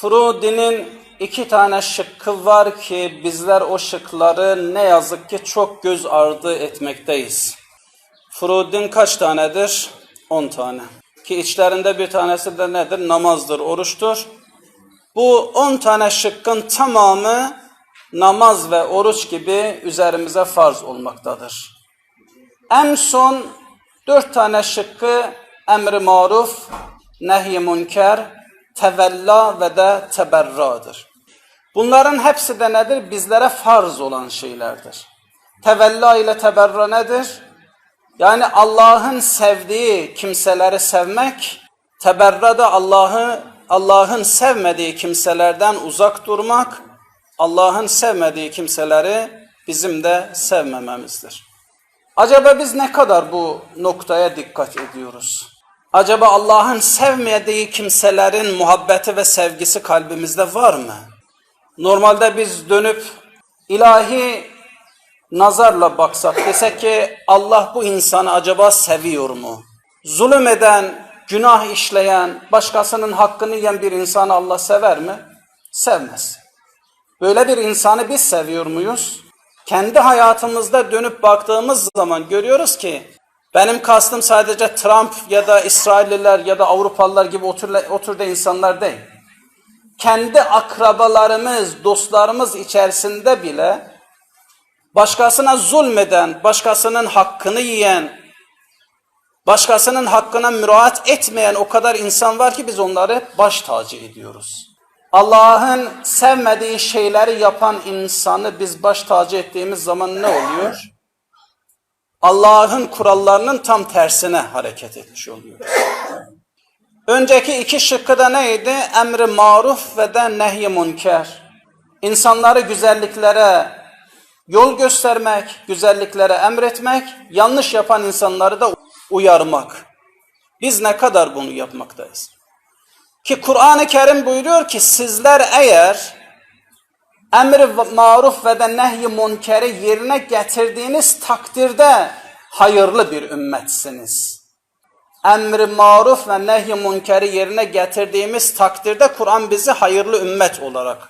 Frudi'nin iki tane şıkkı var ki bizler o şıkları ne yazık ki çok göz ardı etmekteyiz. Furudin kaç tanedir? 10 tane. Ki içlerinde bir tanesi de nedir? Namazdır, oruçtur. Bu 10 tane şıkkın tamamı namaz ve oruç gibi üzerimize farz olmaktadır. En son dört tane şıkkı emri maruf, nehy münker, tevella ve de teberradır. Bunların hepsi de nedir? Bizlere farz olan şeylerdir. Tevella ile teberra nedir? Yani Allah'ın sevdiği kimseleri sevmek, teberra da Allah'ı Allah'ın sevmediği kimselerden uzak durmak, Allah'ın sevmediği kimseleri bizim de sevmememizdir. Acaba biz ne kadar bu noktaya dikkat ediyoruz? Acaba Allah'ın sevmediği kimselerin muhabbeti ve sevgisi kalbimizde var mı? Normalde biz dönüp ilahi nazarla baksak desek ki Allah bu insanı acaba seviyor mu? Zulüm eden, günah işleyen, başkasının hakkını yiyen bir insanı Allah sever mi? Sevmez. Böyle bir insanı biz seviyor muyuz? Kendi hayatımızda dönüp baktığımız zaman görüyoruz ki benim kastım sadece Trump ya da İsrailliler ya da Avrupalılar gibi o türde, insanlar değil. Kendi akrabalarımız, dostlarımız içerisinde bile başkasına zulmeden, başkasının hakkını yiyen, başkasının hakkına müraat etmeyen o kadar insan var ki biz onları baş tacı ediyoruz. Allah'ın sevmediği şeyleri yapan insanı biz baş tacı ettiğimiz zaman ne oluyor? Allah'ın kurallarının tam tersine hareket etmiş oluyoruz. Önceki iki şıkkı da neydi? Emri maruf ve de nehy münker. İnsanları güzelliklere yol göstermek, güzelliklere emretmek, yanlış yapan insanları da uyarmak. Biz ne kadar bunu yapmaktayız? Ki Kur'an-ı Kerim buyuruyor ki sizler eğer emri maruf ve de nehy münkeri yerine getirdiğiniz takdirde hayırlı bir ümmetsiniz. Emri maruf ve nehy münkeri yerine getirdiğimiz takdirde Kur'an bizi hayırlı ümmet olarak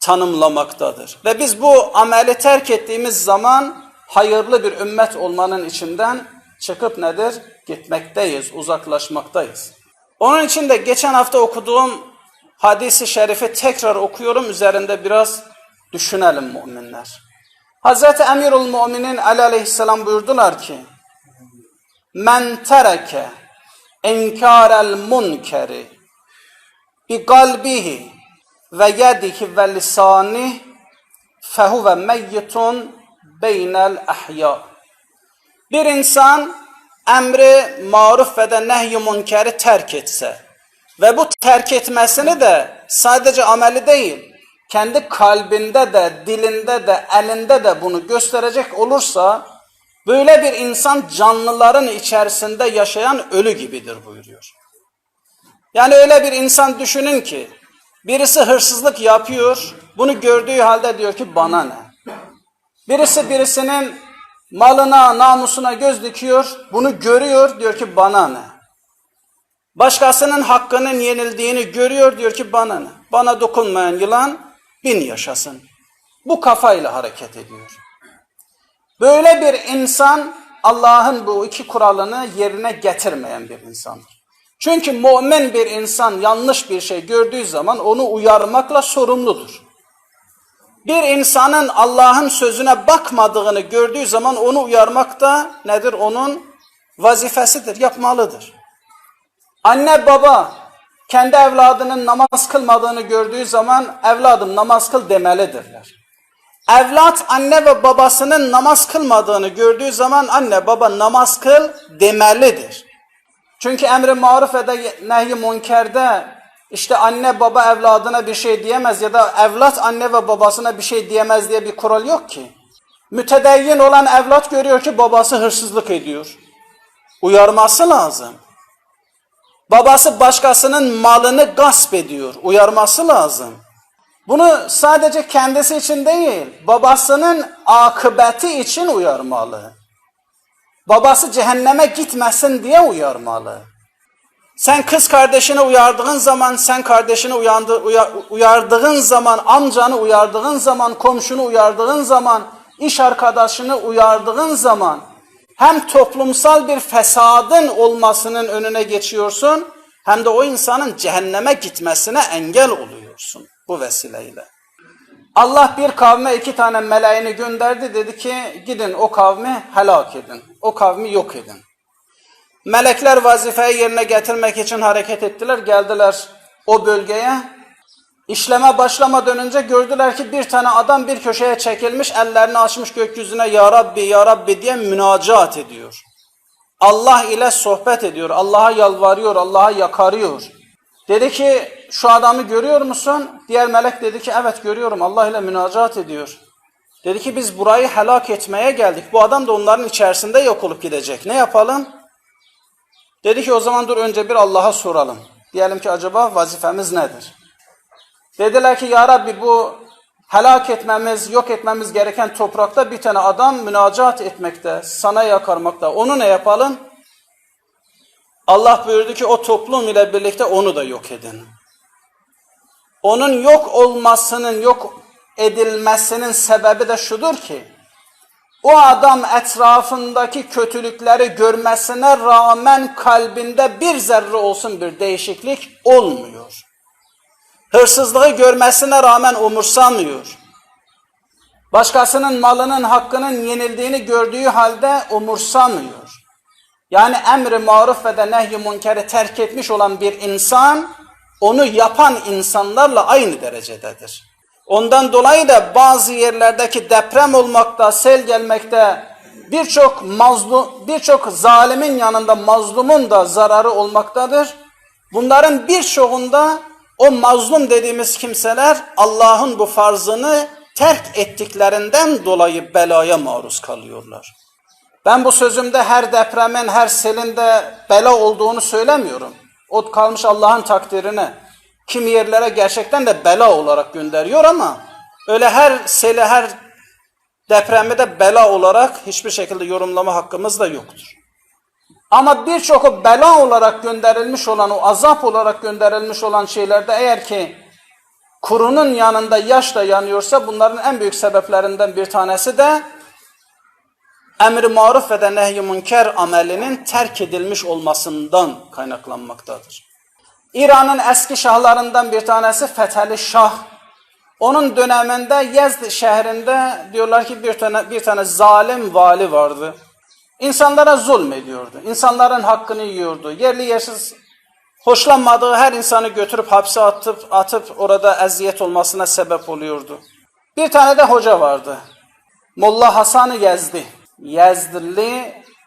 tanımlamaktadır. Ve biz bu ameli terk ettiğimiz zaman hayırlı bir ümmet olmanın içinden çıkıp nedir? Gitmekteyiz, uzaklaşmaktayız. Onun için de geçen hafta okuduğum hadisi şerifi tekrar okuyorum. Üzerinde biraz düşünelim müminler. Hazreti Emirul Müminin Ali Aleyhisselam buyurdular ki Men tereke enkarel munkeri bi kalbihi ve yedihi ve lisani fehuve meyyitun beynel ahya. Bir insan emri maruf ve de nehy münkeri terk etse ve bu terk etmesini de sadece ameli değil, kendi kalbinde de, dilinde de, elinde de bunu gösterecek olursa, böyle bir insan canlıların içerisinde yaşayan ölü gibidir buyuruyor. Yani öyle bir insan düşünün ki, birisi hırsızlık yapıyor, bunu gördüğü halde diyor ki bana ne? Birisi birisinin malına, namusuna göz dikiyor, bunu görüyor, diyor ki bana ne? Başkasının hakkının yenildiğini görüyor, diyor ki bana ne? Bana dokunmayan yılan bin yaşasın. Bu kafayla hareket ediyor. Böyle bir insan Allah'ın bu iki kuralını yerine getirmeyen bir insandır. Çünkü mümin bir insan yanlış bir şey gördüğü zaman onu uyarmakla sorumludur. Bir insanın Allah'ın sözüne bakmadığını gördüğü zaman onu uyarmak da nedir? Onun vazifesidir, yapmalıdır. Anne baba kendi evladının namaz kılmadığını gördüğü zaman evladım namaz kıl demelidirler. Evlat anne ve babasının namaz kılmadığını gördüğü zaman anne baba namaz kıl demelidir. Çünkü emri maruf ve de nehy münkerde işte anne baba evladına bir şey diyemez ya da evlat anne ve babasına bir şey diyemez diye bir kural yok ki. Mütedeyyin olan evlat görüyor ki babası hırsızlık ediyor. Uyarması lazım. Babası başkasının malını gasp ediyor. Uyarması lazım. Bunu sadece kendisi için değil, babasının akıbeti için uyarmalı. Babası cehenneme gitmesin diye uyarmalı. Sen kız kardeşini uyardığın zaman, sen kardeşini uyandı, uya- uyardığın zaman, amcanı uyardığın zaman, komşunu uyardığın zaman, iş arkadaşını uyardığın zaman hem toplumsal bir fesadın olmasının önüne geçiyorsun hem de o insanın cehenneme gitmesine engel oluyorsun bu vesileyle. Allah bir kavme iki tane meleğini gönderdi dedi ki gidin o kavmi helak edin. O kavmi yok edin. Melekler vazifeyi yerine getirmek için hareket ettiler. Geldiler o bölgeye. İşleme başlamadan önce gördüler ki bir tane adam bir köşeye çekilmiş, ellerini açmış gökyüzüne Ya Rabbi, Ya Rabbi diye münacat ediyor. Allah ile sohbet ediyor, Allah'a yalvarıyor, Allah'a yakarıyor. Dedi ki şu adamı görüyor musun? Diğer melek dedi ki evet görüyorum Allah ile münacat ediyor. Dedi ki biz burayı helak etmeye geldik. Bu adam da onların içerisinde yok olup gidecek. Ne yapalım? Dedi ki o zaman dur önce bir Allah'a soralım. Diyelim ki acaba vazifemiz nedir? Dediler ki ya Rabbi bu helak etmemiz, yok etmemiz gereken toprakta bir tane adam münacat etmekte, sana yakarmakta. Onu ne yapalım? Allah buyurdu ki o toplum ile birlikte onu da yok edin. Onun yok olmasının, yok edilmesinin sebebi de şudur ki, o adam etrafındaki kötülükleri görmesine rağmen kalbinde bir zerre olsun bir değişiklik olmuyor. Hırsızlığı görmesine rağmen umursamıyor. Başkasının malının hakkının yenildiğini gördüğü halde umursamıyor. Yani emri maruf ve de nehy-i münkeri terk etmiş olan bir insan, onu yapan insanlarla aynı derecededir. Ondan dolayı da bazı yerlerdeki deprem olmakta, sel gelmekte, birçok mazlum, birçok zalimin yanında mazlumun da zararı olmaktadır. Bunların birçoğunda o mazlum dediğimiz kimseler Allah'ın bu farzını terk ettiklerinden dolayı belaya maruz kalıyorlar. Ben bu sözümde her depremin, her selin de bela olduğunu söylemiyorum. O kalmış Allah'ın takdirine. Kimi yerlere gerçekten de bela olarak gönderiyor ama öyle her seli, her depremi de bela olarak hiçbir şekilde yorumlama hakkımız da yoktur. Ama birçok bela olarak gönderilmiş olan, o azap olarak gönderilmiş olan şeylerde eğer ki kurunun yanında yaş da yanıyorsa bunların en büyük sebeplerinden bir tanesi de emri maruf ve de nehy-i münker amelinin terk edilmiş olmasından kaynaklanmaktadır. İran'ın eski şahlarından bir tanesi Fetheli Şah. Onun döneminde Yezd şehrinde diyorlar ki bir tane, bir tane zalim vali vardı. İnsanlara zulmediyordu. İnsanların hakkını yiyordu. Yerli yersiz hoşlanmadığı her insanı götürüp hapse atıp atıp orada eziyet olmasına sebep oluyordu. Bir tane de hoca vardı. Molla Hasan-ı Yezdi.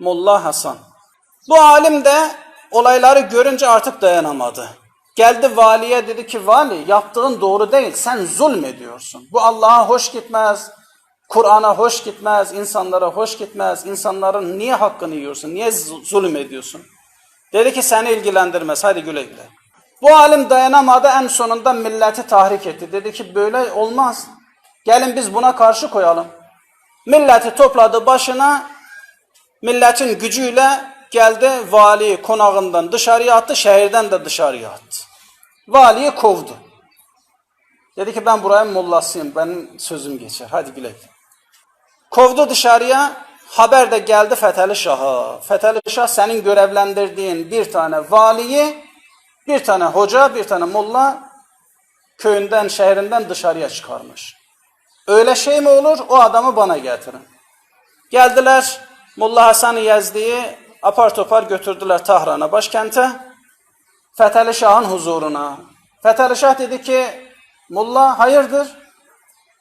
Molla Hasan. Bu alim de olayları görünce artık dayanamadı. Geldi valiye dedi ki vali yaptığın doğru değil sen zulmediyorsun. Bu Allah'a hoş gitmez. Kur'an'a hoş gitmez, insanlara hoş gitmez. İnsanların niye hakkını yiyorsun, niye zulüm ediyorsun? Dedi ki seni ilgilendirmez, hadi güle güle. Bu alim dayanamadı, en sonunda milleti tahrik etti. Dedi ki böyle olmaz. Gelin biz buna karşı koyalım. Milleti topladı başına, milletin gücüyle geldi vali konağından dışarıya attı, şehirden de dışarıya attı. Valiyi kovdu. Dedi ki ben buraya mollasıyım, benim sözüm geçer, hadi güle güle. Kovdu dışarıya, haber de geldi Fetheli Şah'a. Fetheli Şah senin görevlendirdiğin bir tane valiyi, bir tane hoca, bir tane molla köyünden, şehrinden dışarıya çıkarmış. Öyle şey mi olur? O adamı bana getirin. Geldiler, Molla Hasan-ı Yezdi'yi apar topar götürdüler Tahran'a, başkente. Fetheli Şah'ın huzuruna. Fetheli Şah dedi ki, Molla hayırdır?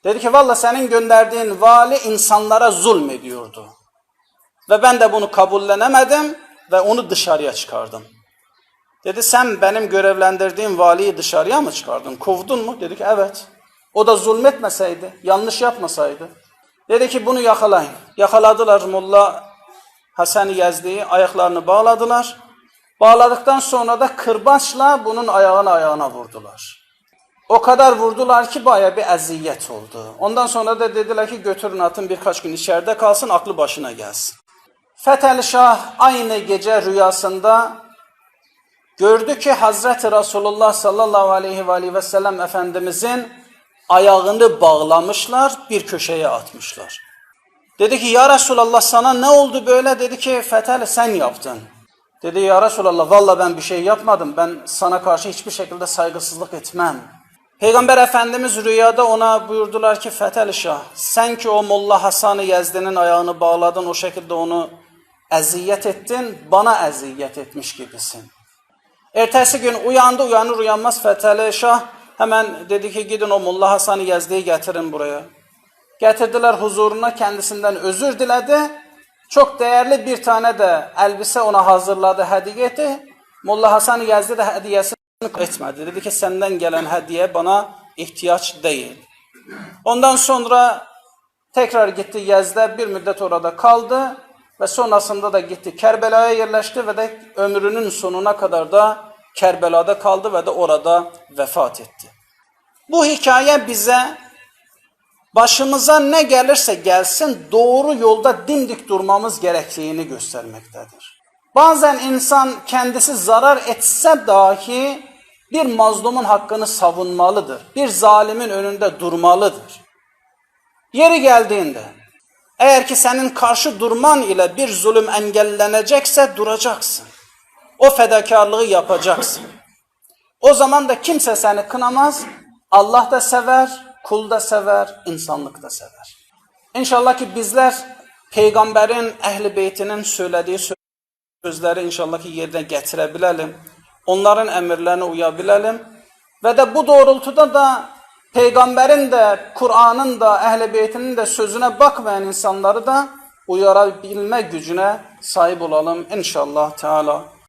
Dedi ki valla senin gönderdiğin vali insanlara zulmediyordu. Ve ben de bunu kabullenemedim ve onu dışarıya çıkardım. Dedi sen benim görevlendirdiğim valiyi dışarıya mı çıkardın? Kovdun mu? Dedi ki evet. O da zulmetmeseydi, yanlış yapmasaydı. Dedi ki bunu yakalayın. Yakaladılar Molla Hasan-ı Yazdi'yi, ayaklarını bağladılar. Bağladıktan sonra da kırbaçla bunun ayağını ayağına vurdular. O kadar vurdular ki baya bir eziyet oldu. Ondan sonra da dediler ki götürün atın birkaç gün içeride kalsın aklı başına gelsin. Fetheli Şah aynı gece rüyasında Gördü ki Hazreti Resulullah sallallahu aleyhi ve aleyhi ve sellem Efendimizin ayağını bağlamışlar, bir köşeye atmışlar. Dedi ki ya Resulallah sana ne oldu böyle? Dedi ki Fethel sen yaptın. Dedi ya Resulallah valla ben bir şey yapmadım. Ben sana karşı hiçbir şekilde saygısızlık etmem. Peygamber Efendimiz rüyada ona buyurdular ki Fethel Şah sen ki o Molla Hasan-ı Yezdi'nin ayağını bağladın o şekilde onu eziyet ettin bana eziyet etmiş gibisin. Ertesi gün uyandı uyanır uyanmaz Fethel Şah hemen dedi ki gidin o Molla Hasan-ı Yezdi'yi getirin buraya. Getirdiler huzuruna kendisinden özür diledi. Çok değerli bir tane de elbise ona hazırladı, hediye etti. Molla Hasan Yazdi de hediyesini etmedi. Dedi ki senden gelen hediye bana ihtiyaç değil. Ondan sonra tekrar gitti Yaz'da bir müddet orada kaldı ve sonrasında da gitti Kerbela'ya yerleşti ve de ömrünün sonuna kadar da Kerbela'da kaldı ve de orada vefat etti. Bu hikaye bize başımıza ne gelirse gelsin doğru yolda dimdik durmamız gerektiğini göstermektedir. Bazen insan kendisi zarar etse dahi bir mazlumun hakkını savunmalıdır. Bir zalimin önünde durmalıdır. Yeri geldiğinde eğer ki senin karşı durman ile bir zulüm engellenecekse duracaksın. O fedakarlığı yapacaksın. O zaman da kimse seni kınamaz. Allah da sever, kul da sever, insanlık da sever. İnşallah ki bizler peygamberin, ehli beytinin söylediği sözleri inşallah ki yerine getirebilelim. Onların emirlerine uyabilelim. Ve de bu doğrultuda da peygamberin de, Kur'an'ın da, ehli beytinin de sözüne bakmayan insanları da uyarabilme gücüne sahip olalım inşallah Teala.